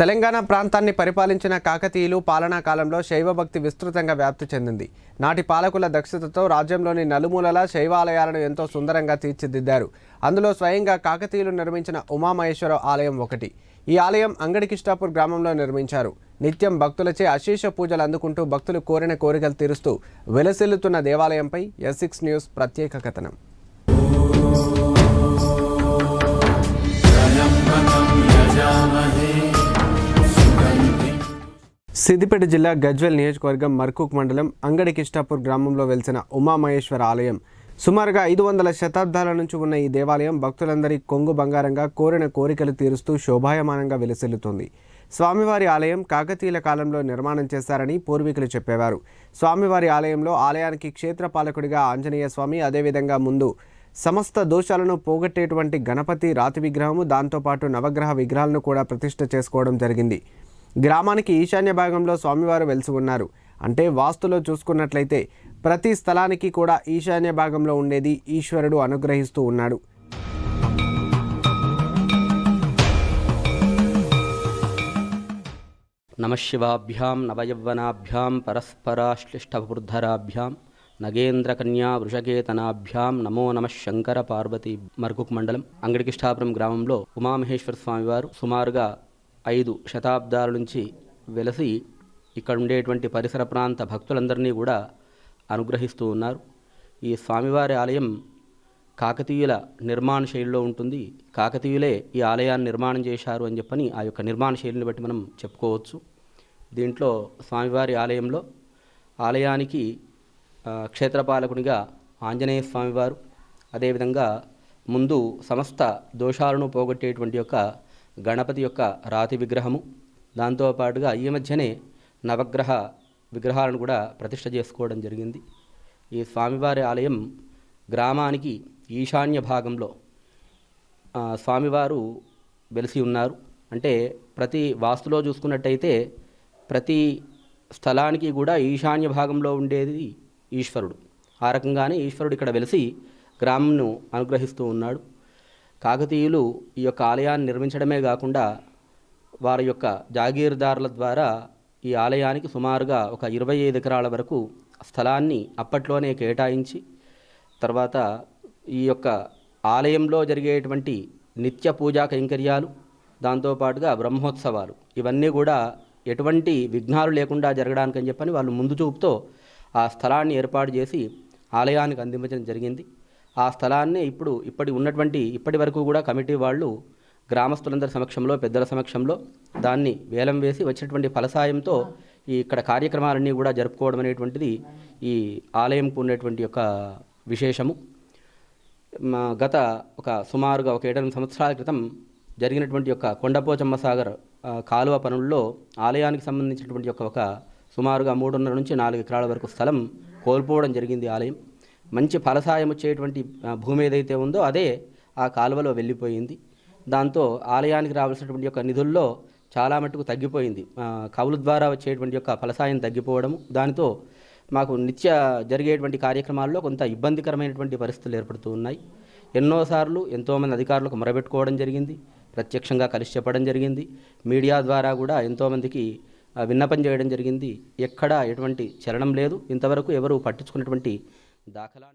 తెలంగాణ ప్రాంతాన్ని పరిపాలించిన కాకతీయులు పాలనా కాలంలో శైవ భక్తి విస్తృతంగా వ్యాప్తి చెందింది. నాటి పాలకుల దక్షతతో రాజ్యంలోని నలుమూలల శైవాలయాలను ఎంతో సుందరంగా తీర్చిదిద్దారు. అందులో స్వయంగా కాకతీయులు నిర్మించిన ఉమామహేశ్వర ఆలయం ఒకటి. ఈ ఆలయం అంగడికిష్టాపూర్ గ్రామంలో నిర్మించారు. నిత్యం భక్తులచే అశేష పూజలు అందుకుంటూ భక్తులు కోరిన కోరికలు తీరుస్తూ వెలసిల్లుతున్న దేవాలయంపై ఎస్ సిక్స్ న్యూస్ ప్రత్యేక కథనం. సిద్దిపేట జిల్లా గజ్వెల్ నియోజకవర్గం మర్కూక్ మండలం అంగడి కిష్టాపూర్ గ్రామంలో వెలిసిన ఉమామహేశ్వర ఆలయం. సుమారుగా ఐదు వందల శతాబ్దాల నుంచి ఉన్న ఈ దేవాలయం భక్తులందరి కొంగు బంగారంగా కోరిన కోరికలు తీరుస్తూ శోభాయమానంగా వెలసిల్లుతుంది. స్వామివారి ఆలయం కాకతీయుల కాలంలో నిర్మాణం చేశారని పూర్వీకులు చెప్పేవారు. స్వామివారి ఆలయంలో ఆలయానికి క్షేత్రపాలకుడిగా ఆంజనేయ స్వామి అదేవిధంగా ముందు సమస్త దోషాలను పోగొట్టేటువంటి గణపతి రాతి విగ్రహము దాంతోపాటు నవగ్రహ విగ్రహాలను కూడా ప్రతిష్ఠ చేసుకోవడం జరిగింది. గ్రామానికి ఈశాన్య భాగంలో స్వామివారు వెలిసి ఉన్నారు. అంటే వాస్తులో చూసుకున్నట్లయితే ప్రతి స్థలానికి కూడా ఈశాన్య భాగంలో ఉండేది ఈశ్వరుడు అనుగ్రహిస్తూ ఉన్నాడు. నమశివాభ్యాం నవయవ్వనాభ్యాం పరస్పరాశ్లిష్టవృద్ధరాభ్యాం నగేంద్రకన్యా వృషకేతనాభ్యాం నమో నమ శంకర పార్వతి మర్కుక్ మండలం అంగడికిష్టాపురం గ్రామంలో ఉమామహేశ్వర స్వామివారు సుమారుగా ఐదు శతాబ్దాల నుంచి వెలసి ఇక్కడ ఉండేటువంటి పరిసర ప్రాంత భక్తులందరినీ కూడా అనుగ్రహిస్తూ ఉన్నారు. ఈ స్వామివారి ఆలయం కాకతీయుల నిర్మాణ శైలిలో ఉంటుంది. కాకతీయులే ఈ ఆలయాన్ని నిర్మాణం చేశారు అని చెప్పని ఆ యొక్క నిర్మాణ శైలిని బట్టి మనం చెప్పుకోవచ్చు. దీంట్లో స్వామివారి ఆలయంలో ఆలయానికి క్షేత్రపాలకునిగా ఆంజనేయ స్వామివారు అదేవిధంగా ముందు సమస్త దోషాలను పోగొట్టేటువంటి యొక్క గణపతి యొక్క రాతి విగ్రహము. దాంతోపాటుగా ఈ మధ్యనే నవగ్రహ విగ్రహాలను కూడా ప్రతిష్ట చేసుకోవడం జరిగింది. ఈ స్వామివారి ఆలయం గ్రామానికి ఈశాన్య భాగంలో స్వామివారు వెలిసి ఉన్నారు. అంటే ప్రతి వాస్తులో చూసుకున్నట్టయితే ప్రతి స్థలానికి కూడా ఈశాన్య భాగంలో ఉండేది ఈశ్వరుడు. ఆ రకంగానే ఈశ్వరుడు ఇక్కడ వెలిసి గ్రామంను అనుగ్రహిస్తూ ఉన్నాడు. కాకతీయులు ఈ యొక్క ఆలయాన్ని నిర్మించడమే కాకుండా వారి యొక్క జాగీర్దారుల ద్వారా ఈ ఆలయానికి సుమారుగా ఒక ఇరవై ఐదు ఎకరాల వరకు స్థలాన్ని అప్పట్లోనే కేటాయించి తర్వాత ఈ యొక్క ఆలయంలో జరిగేటువంటి నిత్య పూజా కైంకర్యాలు దాంతోపాటుగా బ్రహ్మోత్సవాలు ఇవన్నీ కూడా ఎటువంటి విఘ్నాలు లేకుండా జరగడానికని చెప్పని వాళ్ళు ముందు చూపుతో ఆ స్థలాన్ని ఏర్పాటు చేసి ఆలయానికి అందించడం జరిగింది. ఆ స్థలాన్ని ఇప్పుడు ఇప్పటి ఉన్నటువంటి ఇప్పటి వరకు కూడా కమిటీ వాళ్ళు గ్రామస్తులందరి సమక్షంలో పెద్దల సమక్షంలో దాన్ని వేలం వేసి వచ్చినటువంటి ఫలసాయంతో ఈ ఇక్కడ కార్యక్రమాలన్నీ కూడా జరుపుకోవడం అనేటువంటిది ఈ ఆలయంకు ఉన్నటువంటి యొక్క విశేషము. గత ఒక సుమారుగా ఒక ఏడెనిమిది సంవత్సరాల క్రితం జరిగినటువంటి యొక్క కొండపోచమ్మ సాగర్ కాలువ పనుల్లో ఆలయానికి సంబంధించినటువంటి యొక్క ఒక సుమారుగా మూడున్నర నుంచి నాలుగు ఎకరాల వరకు స్థలం కోల్పోవడం జరిగింది ఆలయం. మంచి ఫలసాయం వచ్చేటువంటి భూమి ఏదైతే ఉందో అదే ఆ కాలువలో వెళ్ళిపోయింది. దాంతో ఆలయానికి రావాల్సినటువంటి యొక్క నిధుల్లో చాలా మట్టుకు తగ్గిపోయింది. కవులు కవుల ద్వారా వచ్చేటువంటి యొక్క ఫలసాయం తగ్గిపోవడము దానితో మాకు నిత్య జరిగేటువంటి కార్యక్రమాల్లో కొంత ఇబ్బందికరమైనటువంటి పరిస్థితులు ఏర్పడుతూ ఉన్నాయి. ఎన్నోసార్లు ఎంతోమంది అధికారులకు మొరబెట్టుకోవడం జరిగింది ప్రత్యక్షంగా కలిసి చెప్పడం జరిగింది. మీడియా ద్వారా కూడా ఎంతోమందికి విన్నపం చేయడం జరిగింది. ఎక్కడా ఎటువంటి చలనం లేదు. ఇంతవరకు ఎవరు పట్టించుకున్నటువంటి దాఖలా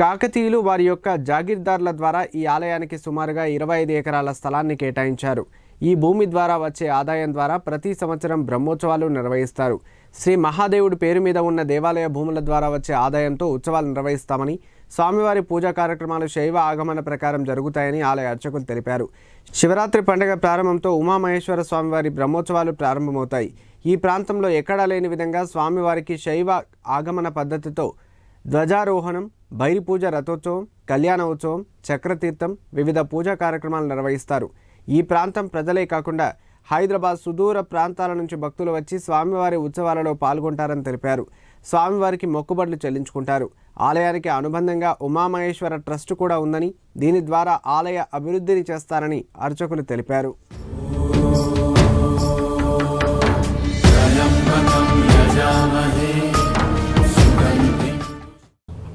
కాకతీయులు వారి యొక్క జాగీర్దార్ల ద్వారా ఈ ఆలయానికి సుమారుగా ఇరవై ఐదు ఎకరాల స్థలాన్ని కేటాయించారు. ఈ భూమి ద్వారా వచ్చే ఆదాయం ద్వారా ప్రతి సంవత్సరం బ్రహ్మోత్సవాలు నిర్వహిస్తారు. శ్రీ మహాదేవుడి పేరు మీద ఉన్న దేవాలయ భూముల ద్వారా వచ్చే ఆదాయంతో ఉత్సవాలు నిర్వహిస్తామని స్వామివారి పూజా కార్యక్రమాలు శైవ ఆగమన ప్రకారం జరుగుతాయని ఆలయ అర్చకులు తెలిపారు. శివరాత్రి పండుగ ప్రారంభంతో ఉమామహేశ్వర స్వామివారి బ్రహ్మోత్సవాలు ప్రారంభమవుతాయి. ఈ ప్రాంతంలో ఎక్కడా లేని విధంగా స్వామివారికి శైవ ఆగమన పద్ధతితో ధ్వజారోహణం భైరి పూజ రథోత్సవం కళ్యాణ ఉత్సవం చక్రతీర్థం వివిధ పూజా కార్యక్రమాలు నిర్వహిస్తారు. ఈ ప్రాంతం ప్రజలే కాకుండా హైదరాబాద్ సుదూర ప్రాంతాల నుంచి భక్తులు వచ్చి స్వామివారి ఉత్సవాలలో పాల్గొంటారని తెలిపారు. స్వామివారికి మొక్కుబడులు చెల్లించుకుంటారు. ఆలయానికి అనుబంధంగా ఉమామహేశ్వర ట్రస్ట్ కూడా ఉందని దీని ద్వారా ఆలయ అభివృద్ధిని చేస్తారని అర్చకులు తెలిపారు.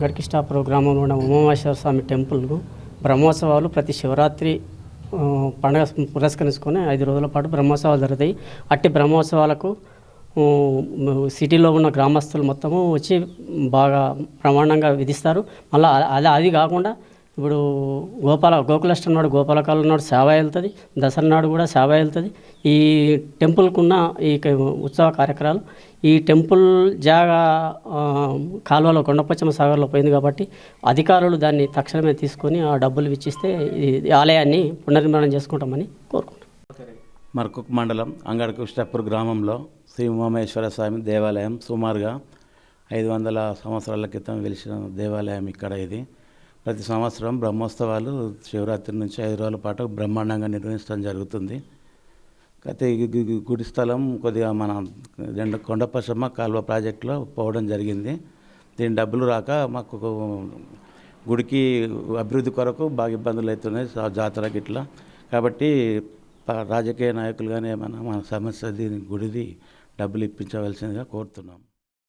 గడికిష్టాపురం గ్రామంలో ఉన్న ఉమామేశ్వర స్వామి టెంపుల్కు బ్రహ్మోత్సవాలు ప్రతి శివరాత్రి పండగ పురస్కరించుకొని ఐదు రోజుల పాటు బ్రహ్మోత్సవాలు జరుగుతాయి. అట్టి బ్రహ్మోత్సవాలకు సిటీలో ఉన్న గ్రామస్తులు మొత్తము వచ్చి బాగా ప్రమాణంగా విధిస్తారు. మళ్ళీ అది అది కాకుండా ఇప్పుడు గోపాల గోకులాష్టమి నాడు గోపాలకాలం నాడు సేవ వెళ్తుంది దసరా నాడు కూడా సేవ వెళ్తుంది. ఈ టెంపుల్కున్న ఈ ఉత్సవ కార్యక్రమాలు ఈ టెంపుల్ జాగా కాలువలో కొండపచ్చమ సాగర్లో పోయింది కాబట్టి అధికారులు దాన్ని తక్షణమే తీసుకొని ఆ డబ్బులు ఇచ్చిస్తే ఈ ఆలయాన్ని పునర్నిర్మాణం చేసుకుంటామని కోరుకుంటున్నాం. మరకుక్ మండలం అంగడకు స్టెప్పూర్ గ్రామంలో శ్రీ ఉమామేశ్వర స్వామి దేవాలయం సుమారుగా ఐదు వందల సంవత్సరాల క్రితం వెలిసిన దేవాలయం ఇక్కడ ఇది. ప్రతి సంవత్సరం బ్రహ్మోత్సవాలు శివరాత్రి నుంచి ఐదు రోజుల పాటు బ్రహ్మాండంగా నిర్వహించడం జరుగుతుంది. అయితే గుడి స్థలం కొద్దిగా మన రెండు కొండపశమ్మ కాల్వ ప్రాజెక్టులో పోవడం జరిగింది. దీని డబ్బులు రాక మాకు గుడికి అభివృద్ధి కొరకు బాగా ఇబ్బందులు అవుతున్నాయి జాతరకి ఇట్లా కాబట్టి రాజకీయ నాయకులు కానీ ఏమైనా మన సమస్య దీని గుడిది డబ్బులు ఇప్పించవలసిందిగా కోరుతున్నాం.